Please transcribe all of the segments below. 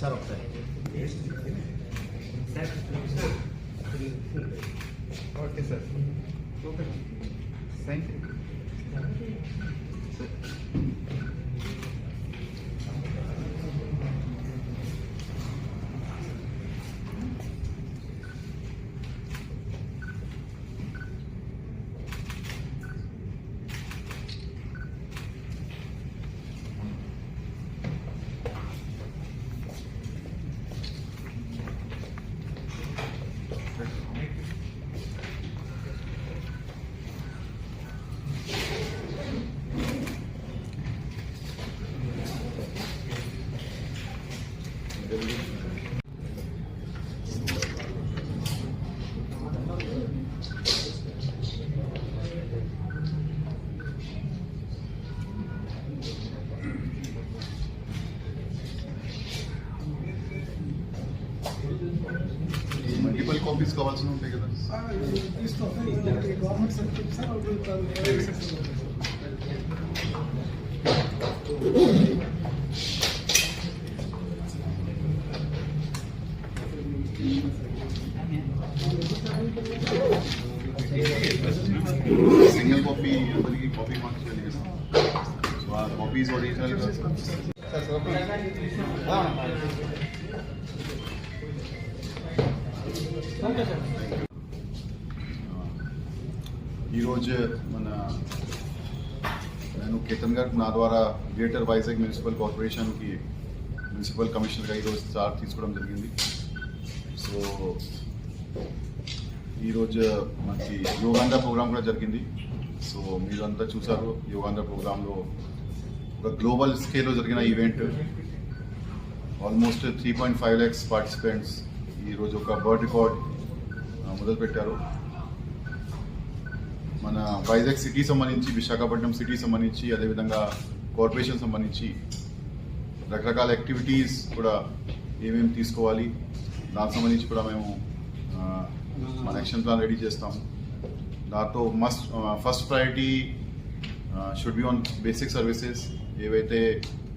Sir ఒకసారి okay sir. Okay. Thank you multiple copies కావాల్సి ఉంటాయి కదా government certificate sir single copy అందరికి కాపీ మార్క్స్ వెళ్ళి సో ఆ కాపీస్ ఒరిజినల్ సార్ ఓకే ఈరోజు మన నేను కేతన్ గారు నా ద్వారా గ్రేటర్ వైజాగ్ మున్సిపల్ కార్పొరేషన్కి మున్సిపల్ కమిషనర్గా ఈరోజు చార్జ్ తీసుకోవడం జరిగింది సో ఈరోజు మనకి యోగాంధ్ర ప్రోగ్రామ్ కూడా జరిగింది. సో మీరంతా చూసారు యోగాంధ్ర ప్రోగ్రాంలో ఒక గ్లోబల్ స్కేల్లో జరిగిన event. Almost three point five lakhs participants ఈరోజు ఒక బర్డ్ రికార్డ్ మొదలుపెట్టారు. మన వైజాగ్ సిటీ సంబంధించి విశాఖపట్నం సిటీ సంబంధించి అదేవిధంగా కార్పొరేషన్ సంబంధించి రకరకాల యాక్టివిటీస్ కూడా ఏమేమి తీసుకోవాలి దానికి సంబంధించి కూడా మేము మన యాక్షన్ ప్లాన్ రెడీ చేస్తాము దాంతో must first priority should be on basic services ఏవైతే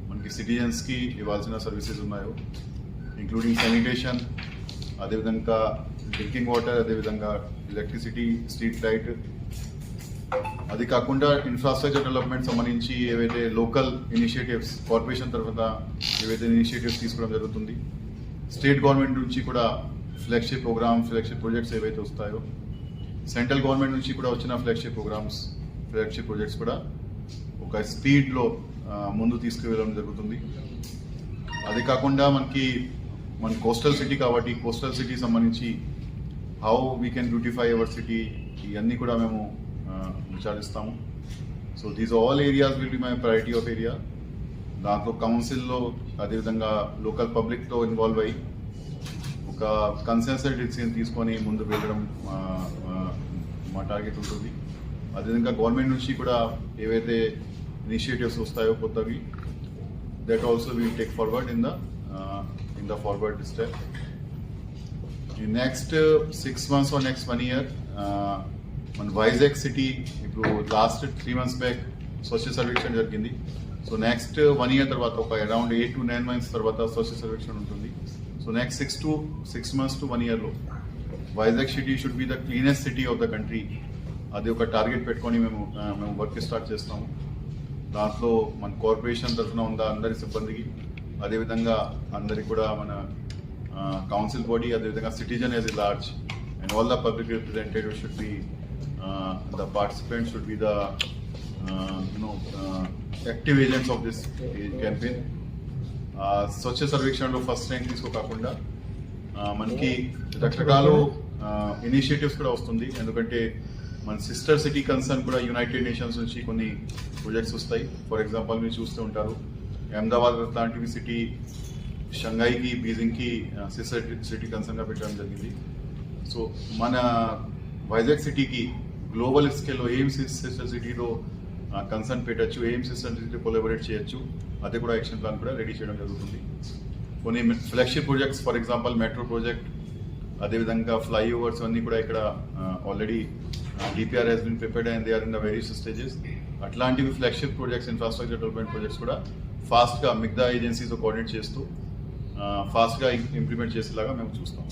మనకి సిటిజన్స్కి ఇవ్వాల్సిన సర్వీసెస్ ఉన్నాయో ఇంక్లూడింగ్ శానిటేషన్ అదేవిధంగా డ్రింకింగ్ వాటర్ అదేవిధంగా ఎలక్ట్రిసిటీ స్ట్రీట్ లైట్ అది కాకుండా ఇన్ఫ్రాస్ట్రక్చర్ డెవలప్మెంట్ సంబంధించి ఏవైతే లోకల్ ఇనిషియేటివ్స్ కార్పొరేషన్ తరఫున ఏవైతే ఇనిషియేటివ్స్ తీసుకోవడం జరుగుతుంది స్టేట్ గవర్నమెంట్ నుంచి కూడా ఫ్లాగ్షిప్ ప్రోగ్రామ్ ఫ్లాగ్షిప్ ప్రాజెక్ట్స్ ఏవైతే వస్తాయో సెంట్రల్ గవర్నమెంట్ నుంచి కూడా వచ్చిన ఫ్లాగ్షిప్ ప్రోగ్రామ్స్ ఫ్లాగ్షిప్ ప్రాజెక్ట్స్ కూడా ఒక స్పీడ్లో ముందు తీసుకువెళ్ళడం జరుగుతుంది. అది కాకుండా మనకి మన కోస్టల్ సిటీ కాబట్టి కోస్టల్ సిటీ సంబంధించి how we can beautify our city ఇవన్నీ కూడా మేము విచారిస్తాము. So these all areas will be my priority of area దాంట్లో కౌన్సిల్లో అదేవిధంగా లోకల్ పబ్లిక్తో ఇన్వాల్వ్ అయ్యి ఒక కన్సెన్సర్ డిసిజన్ తీసుకొని ముందు వెళ్ళడం మా టార్గెట్ ఉంటుంది. అదేవిధంగా గవర్నమెంట్ నుంచి కూడా ఏవైతే ఇనిషియేటివ్స్ వస్తాయో కొత్తవి that also will take forward in the in the forward step ఈ next six months or next one year మన వైజాగ్ సిటీ ఇప్పుడు last three months back Swachh Survekshan జరిగింది. సో నెక్స్ట్ వన్ ఇయర్ తర్వాత ఒక around eight to nine months తర్వాత స్వచ్ఛ సర్వేక్షణ ఉంటుంది. So next six to six months to one ఇయర్లో Vizag city should be the cleanest city of the country అది ఒక target పెట్టుకొని మేము మేము వర్క్ స్టార్ట్ చేస్తాము. దాంట్లో మన కార్పొరేషన్ తరఫున ఉన్న అందరి సిబ్బందికి అదేవిధంగా అందరికి కూడా మన కౌన్సిల్ బాడీ అదేవిధంగా citizen as a large and all the public representative should be the participant should be the you know active agents of this campaign Swachh సర్వేక్షణలో first rank తీసుకోకాకుండా ఆ, మనకి రకరకాల ఇనిషియేటివ్స్ కూడా వస్తుంది. ఎందుకంటే మన సిస్టర్ సిటీ కన్సర్న్ కూడా యునైటెడ్ నేషన్స్ నుంచి కొన్ని ప్రాజెక్ట్స్ వస్తాయి. ఫర్ ఎగ్జాంపుల్ మీరు చూస్తూ ఉంటారు అహ్మదాబాద్ లాంటివి సిటీ షంఘాయికి బీజింగ్కి సిస్టర్ సిటీ కన్సర్న్గా పెట్టడం జరిగింది. సో మన వైజాగ్ సిటీకి గ్లోబల్ స్కేల్లో ఏం సిస్టర్ సిటీలో కన్సర్న్ పెట్టచ్చు ఏం సిస్టమ్స్ కొలాబరేట్ చేయొచ్చు అది కూడా యాక్షన్ ప్లాన్ కూడా రెడీ చేయడం జరుగుతుంది. కొన్ని flagship projects for example metro project అదేవిధంగా ఫ్లైఓవర్స్ అన్నీ కూడా ఇక్కడ already DPR has been prepared and they are in the various stages అట్లాంటివి flagship projects infrastructure development projects కూడా ఫాస్ట్గా మిగతా ఏజెన్సీతో కోఆర్డినేట్ చేస్తూ ఫాస్ట్గా ఇంప్లిమెంట్ చేసేలాగా మేము చూస్తాం.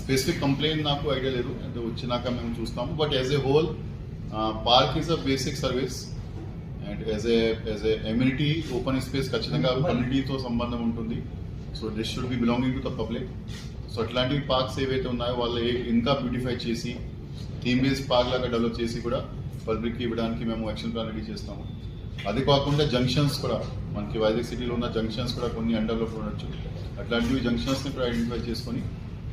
స్పెసిఫిక్ కంప్లైంట్ నాకు ఐడియా లేదు. అంటే వచ్చినాక మేము చూస్తాము. But as a whole park is a basic service and as a as a amenity open space ఖచ్చితంగా కమ్యూనిటీతో సంబంధం ఉంటుంది. So this should be belonging to the public so అట్లాంటివి పార్క్స్ ఏవైతే ఉన్నాయో వాళ్ళు ఇంకా బ్యూటిఫై చేసి థీమ్ బేస్డ్ పార్క్ లాగా డెవలప్ చేసి కూడా పబ్లిక్కి ఇవ్వడానికి మేము యాక్షన్ ప్లాన్ రెడీ చేస్తాము. అది కాకుండా జంక్షన్స్ కూడా మనకి వైజాగ్ సిటీలో ఉన్న జంక్షన్స్ కూడా కొన్ని అండర్లో ఉండొచ్చు. అట్లాంటివి జంక్షన్స్ని కూడా ఐడెంటిఫై చేసుకొని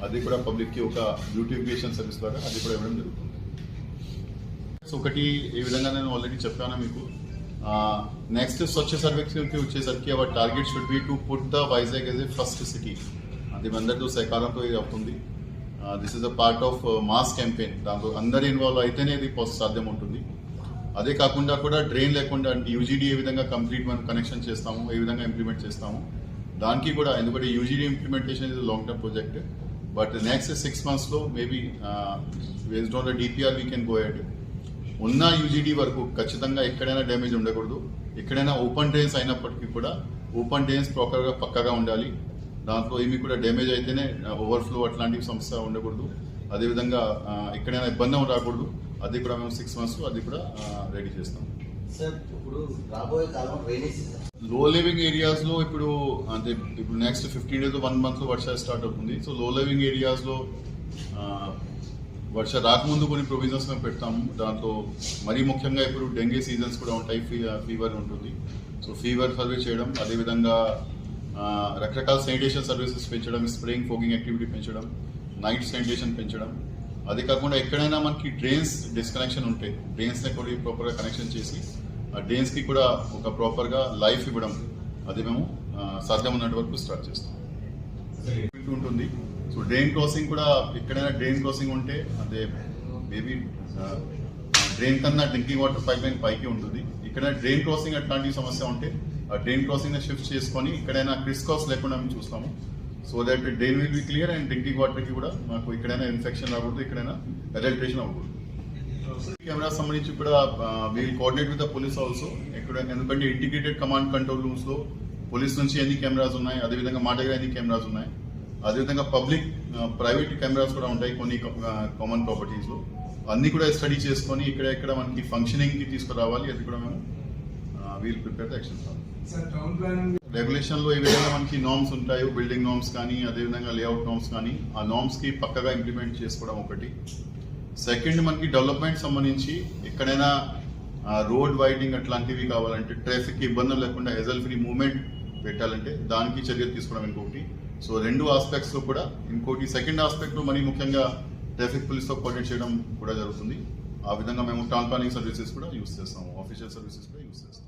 అది కూడా పబ్లిక్కి ఒక బ్యూటిఫికేషన్ సర్వీస్ లాగా అది కూడా ఇవ్వడం జరుగుతుంది. సో ఒకటి ఏ విధంగా నేను ఆల్రెడీ చెప్పాను మీకు? నెక్స్ట్ స్వచ్ఛ సర్వేక్షణకి వచ్చేసరికి our target should be to put the Vizag as a first city అది అందరితో సహకారంతో ఇది అవుతుంది. This is a part of mass campaign దాంట్లో అందరు ఇన్వాల్వ్ అయితేనే ఇది సాధ్యం ఉంటుంది. అదే కాకుండా కూడా డ్రైన్ లేకుండా యూజీడీ ఏ విధంగా కంప్లీట్ మనం కనెక్షన్ చేస్తాము ఏ విధంగా ఇంప్లిమెంట్ చేస్తాము దానికి కూడా ఎందుకంటే యూజీడీ ఇంప్లిమెంటేషన్ ఇది long term project but next six మంత్స్లో maybe based on the DPR we can go ahead ఉన్న యూజీడీ వరకు ఖచ్చితంగా ఎక్కడైనా డ్యామేజ్ ఉండకూడదు. ఎక్కడైనా ఓపెన్ డ్రైన్స్ అయినప్పటికీ కూడా ఓపెన్ డ్రైన్స్ ప్రాపర్గా పక్కగా ఉండాలి. దాంట్లో ఏమి కూడా డ్యామేజ్ అయితేనే ఓవర్ఫ్లో అట్లాంటి సమస్య ఉండకూడదు. అదేవిధంగా ఎక్కడైనా ఇబ్బంది రాకూడదు. అది కూడా మేము సిక్స్ మంత్స్ అది కూడా రెడీ చేస్తాం. లో లివింగ్ ఏరియాస్లో ఇప్పుడు అంటే ఇప్పుడు next fifteen days one month వర్షాలు స్టార్ట్ అవుతుంది. సో లో లివింగ్ ఏరియాస్లో వర్ష రాకముందు కొన్ని ప్రొవిజన్స్ మేము పెడతాము. దాంతో మరీ ముఖ్యంగా ఇప్పుడు డెంగీ సీజన్స్ కూడా ఉంటాయి ఫీ ఫీవర్ ఉంటుంది. సో ఫీవర్ సర్వే చేయడం అదేవిధంగా రకరకాల శానిటేషన్ సర్వీసెస్ పెంచడం స్ప్రేయింగ్ ఫోగింగ్ యాక్టివిటీ పెంచడం నైట్ శానిటేషన్ పెంచడం. అది కాకుండా ఎక్కడైనా మనకి డ్రైన్స్ డిస్కనెక్షన్ ఉంటే డ్రైన్స్ని కూడా ప్రాపర్గా కనెక్షన్ చేసి ఆ డ్రైన్స్కి కూడా ఒక ప్రాపర్గా లైఫ్ ఇవ్వడం అది మేము ఆ, సాధ్యం ఉన్నంత వరకు స్టార్ట్ చేస్తాం. ఉంటుంది. సో డ్రైన్ క్రాసింగ్ కూడా ఎక్కడైనా డ్రైన్ క్రాసింగ్ ఉంటే అదే మేబీ డ్రైన్ కన్నా డ్రింకింగ్ వాటర్ పైప్ లైన్ పైకి ఉంటుంది. ఇక్కడ డ్రైన్ క్రాసింగ్ అట్లాంటి సమస్య ఉంటే ఆ డ్రైన్ క్రాసింగ్ షిఫ్ట్ చేసుకొని ఎక్కడైనా క్రిస్ క్రాస్ లేకుండా మేము చూస్తాము. So that drain will be clear and drinking వాటర్కి కూడా మాకు ఎక్కడైనా ఇన్ఫెక్షన్ రాకూడదు ఎక్కడైనా అడల్ట్రేషన్ అవ్వకూడదు. కెమెరా సంబంధించి కూడా we'll coordinate with the police also ఎక్కడ ఎందుకంటే ఇంటిగ్రేటెడ్ కమాండ్ కంట్రోల్ రూమ్స్లో పోలీస్ నుంచి ఎన్ని కెమెరాస్ ఉన్నాయి అదేవిధంగా మా దగ్గర ఎన్ని కెమెరాస్ ఉన్నాయి. అదేవిధంగా పబ్లిక్ ప్రైవేట్ కెమెరాస్ కూడా ఉంటాయి కొన్ని కామన్ ప్రాపర్టీస్లో. అన్ని కూడా స్టడీ చేసుకొని ఇక్కడ ఎక్కడ మనకి ఫంక్షనింగ్కి తీసుకురావాలి అది కూడా మేము we'll prepare action sir town planning రెగ్యులేషన్లో ఏ విధంగా మనకి నామ్స్ ఉంటాయో బిల్డింగ్ నామ్స్ కానీ అదేవిధంగా లేఅవుట్ నామ్స్ కానీ ఆ నామ్స్కి పక్కగా ఇంప్లిమెంట్ చేసుకోవడం ఒకటి. సెకండ్ మనకి డెవలప్మెంట్ సంబంధించి ఎక్కడైనా రోడ్ వైడింగ్ అట్లాంటివి కావాలంటే ట్రాఫిక్ ఇబ్బందులు లేకుండా ఎజల్ ఫ్రీ మూవ్మెంట్ పెట్టాలంటే దానికి చర్యలు తీసుకోవడం ఇంకొకటి. సో రెండు ఆస్పెక్ట్స్లో కూడా ఇంకోటి సెకండ్ ఆస్పెక్ట్ మరీ ముఖ్యంగా ట్రాఫిక్ పోలీస్తో కోఆర్డినేట్ చేయడం కూడా జరుగుతుంది. ఆ విధంగా మేము టౌన్ ప్లానింగ్ సర్వీసెస్ కూడా యూస్ చేస్తాము ఆఫీషియల్ సర్వీసెస్ కూడా యూస్ చేస్తాం